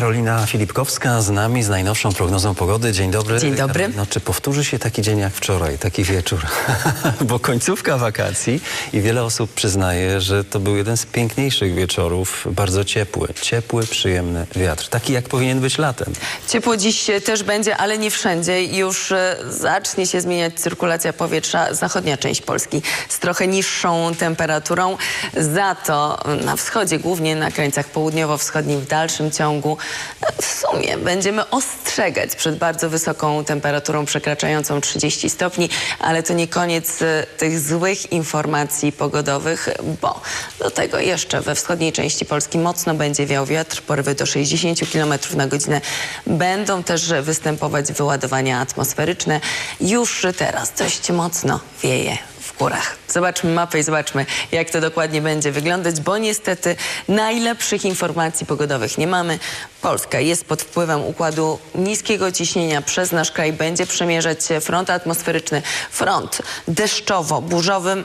Karolina Filipkowska z nami z najnowszą prognozą pogody. Dzień dobry. Dzień dobry. No, czy powtórzy się taki dzień jak wczoraj, taki wieczór? Bo końcówka wakacji i wiele osób przyznaje, że to był jeden z piękniejszych wieczorów, bardzo ciepły, ciepły, przyjemny wiatr, taki jak powinien być latem. Ciepło dziś też będzie, ale nie wszędzie. Już e, zacznie się zmieniać cyrkulacja powietrza. Zachodnia część Polski z trochę niższą temperaturą. Za to na wschodzie, głównie na krańcach południowo-wschodnich w dalszym ciągu w sumie będziemy ostrzegać przed bardzo wysoką temperaturą przekraczającą 30 stopni, ale to nie koniec e, tych złych informacji pogodowych, bo do tego jeszcze we wschodniej części Polski mocno będzie wiał wiatr, porywy do 60 km na godzinę. Będą też występować wyładowania atmosferyczne. Już teraz dość mocno wieje Zobaczmy mapę i zobaczmy, jak to dokładnie będzie wyglądać, bo niestety najlepszych informacji pogodowych nie mamy. Polska jest pod wpływem układu niskiego ciśnienia. Przez nasz kraj będzie przemierzać się front atmosferyczny, front deszczowo-burzowym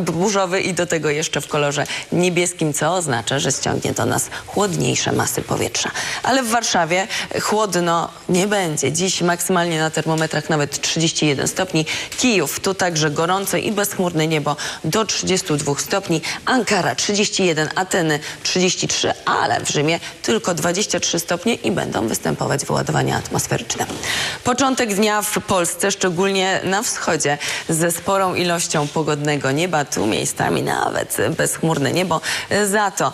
burzowy i do tego jeszcze w kolorze niebieskim, co oznacza, że ściągnie do nas chłodniejsze masy powietrza. Ale w Warszawie chłodno nie będzie. Dziś maksymalnie na termometrach nawet 31 stopni. Kijów tu także gorąco i bezchmurne niebo do 32 stopni. Ankara 31, Ateny 33, ale w Rzymie tylko 23 stopnie i będą występować wyładowania atmosferyczne. Początek dnia w Polsce, szczególnie na wschodzie, ze sporą ilością pogodnego nieba. Tu miejscami nawet bezchmurne niebo. Za to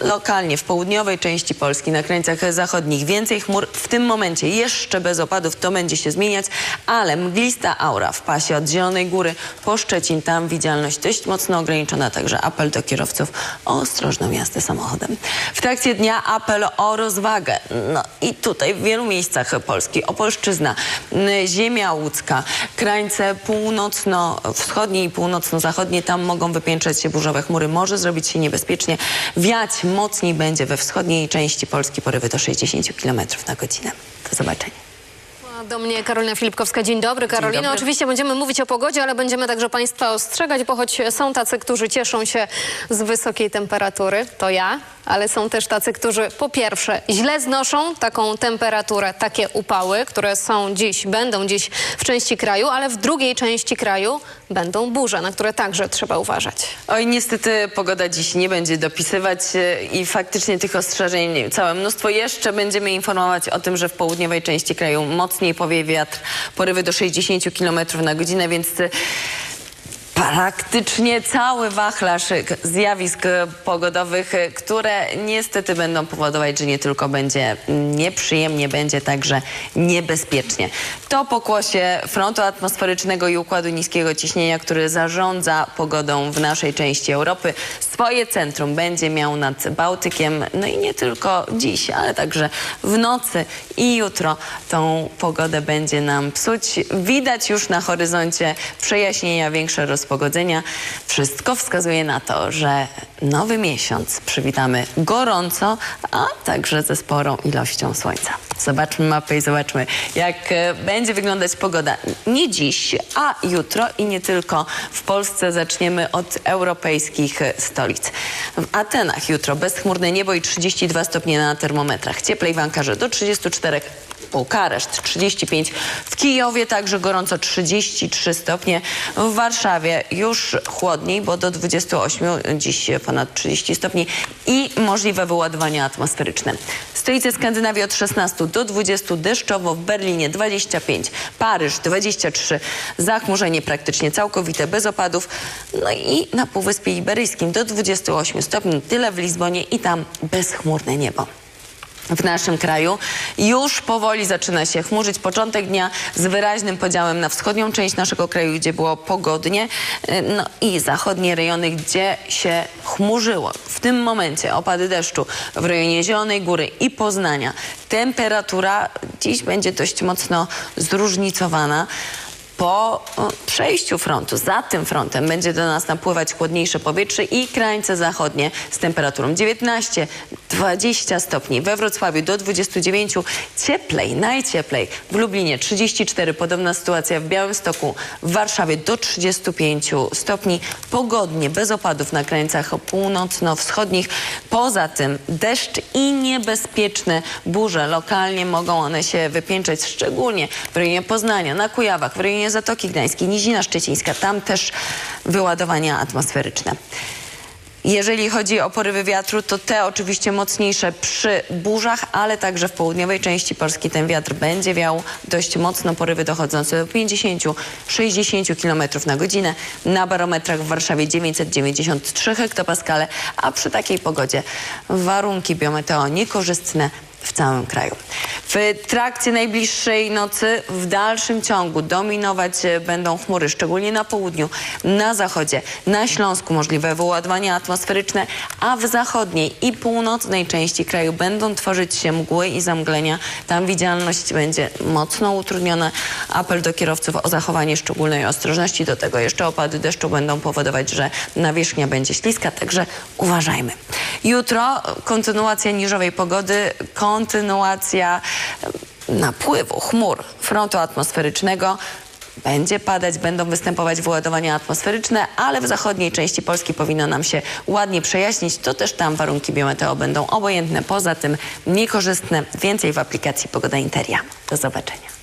lokalnie w południowej części Polski, na krańcach zachodnich więcej chmur. W tym momencie jeszcze bez opadów to będzie się zmieniać, ale mglista aura w pasie od Zielonej Góry po Szczecin. Tam widzialność dość mocno ograniczona, także apel do kierowców o ostrożną jazdę samochodem. W trakcie dnia apel o rozwagę. No i tutaj w wielu miejscach Polski Opolszczyzna, ziemia łódzka, krańce północno-wschodnie i północno-zachodnie, tam mogą wypiętrzać się burzowe chmury, może zrobić się niebezpiecznie. Wiać mocniej będzie we wschodniej części Polski, porywy do 60 km na godzinę. Do zobaczenia. Do mnie Karolina Filipkowska. Dzień dobry, Karolina. dobry. Oczywiście będziemy mówić o pogodzie, ale będziemy także Państwa ostrzegać, bo choć są tacy, którzy cieszą się z wysokiej temperatury, to ja, ale są też tacy, którzy po pierwsze źle znoszą taką temperaturę, takie upały, które są dziś, będą dziś w części kraju, ale w drugiej części kraju będą burze, na które także trzeba uważać. Oj, niestety pogoda dziś nie będzie dopisywać e, i faktycznie tych ostrzeżeń całe mnóstwo. Jeszcze będziemy informować o tym, że w południowej części kraju mocniej powie wiatr, porywy do 60 km na godzinę, więc praktycznie cały wachlarz zjawisk e, pogodowych, e, które niestety będą powodować, że nie tylko będzie nieprzyjemnie, będzie także niebezpiecznie. To pokłosie frontu atmosferycznego i układu niskiego ciśnienia, który zarządza pogodą w naszej części Europy. Swoje centrum będzie miał nad Bałtykiem, no i nie tylko dziś, ale także w nocy i jutro tą pogodę będzie nam psuć. Widać już na horyzoncie przejaśnienia, większe rozpogodzenia. Wszystko wskazuje na to, że nowy miesiąc przywitamy gorąco, a także ze sporą ilością słońca. Zobaczmy mapę i zobaczmy, jak e, będzie wyglądać pogoda. Nie dziś, a jutro i nie tylko w Polsce. Zaczniemy od europejskich e, stolic. W Atenach jutro bezchmurne niebo i 32 stopnie na termometrach. Cieplej w Ankarze do 34 Bukareszt 35, w Kijowie także gorąco 33 stopnie, w Warszawie. Już chłodniej, bo do 28, dziś ponad 30 stopni i możliwe wyładowania atmosferyczne. Stolice Skandynawii od 16 do 20, deszczowo w Berlinie 25, Paryż 23, zachmurzenie praktycznie całkowite, bez opadów, no i na Półwyspie Iberyjskim do 28 stopni, tyle w Lizbonie i tam bezchmurne niebo w naszym kraju. Już powoli zaczyna się chmurzyć. Początek dnia z wyraźnym podziałem na wschodnią część naszego kraju, gdzie było pogodnie, y, no i zachodnie rejony, gdzie się chmurzyło. W tym momencie opady deszczu w rejonie Zielonej Góry i Poznania. Temperatura dziś będzie dość mocno zróżnicowana. Po przejściu frontu, za tym frontem będzie do nas napływać chłodniejsze powietrze i krańce zachodnie z temperaturą 19, 20 stopni. We Wrocławiu do 29, cieplej, najcieplej. W Lublinie 34, podobna sytuacja w Białymstoku, w Warszawie do 35 stopni. Pogodnie, bez opadów na krańcach północno-wschodnich. Poza tym deszcz i niebezpieczne burze. Lokalnie mogą one się wypięczać, szczególnie w rejonie Poznania, na Kujawach, w rejonie Zatoki Gdańskiej, Nizina Szczecińska. Tam też wyładowania atmosferyczne. Jeżeli chodzi o porywy wiatru, to te oczywiście mocniejsze przy burzach, ale także w południowej części Polski ten wiatr będzie wiał dość mocno, porywy dochodzące do 50-60 km na godzinę. Na barometrach w Warszawie 993 hektopaskale, a przy takiej pogodzie warunki biometeo niekorzystne w całym kraju. W trakcie najbliższej nocy w dalszym ciągu dominować e, będą chmury, szczególnie na południu, na zachodzie, na Śląsku możliwe wyładowania atmosferyczne, a w zachodniej i północnej części kraju będą tworzyć się mgły i zamglenia. Tam widzialność będzie mocno utrudniona. Apel do kierowców o zachowanie szczególnej ostrożności. Do tego jeszcze opady deszczu będą powodować, że nawierzchnia będzie śliska, także uważajmy. Jutro kontynuacja niżowej pogody, kontynuacja napływu chmur frontu atmosferycznego. Będzie padać, będą występować wyładowania atmosferyczne, ale w zachodniej części Polski powinno nam się ładnie przejaśnić. To też tam warunki biometeo będą obojętne, poza tym niekorzystne. Więcej w aplikacji Pogoda Interia. Do zobaczenia.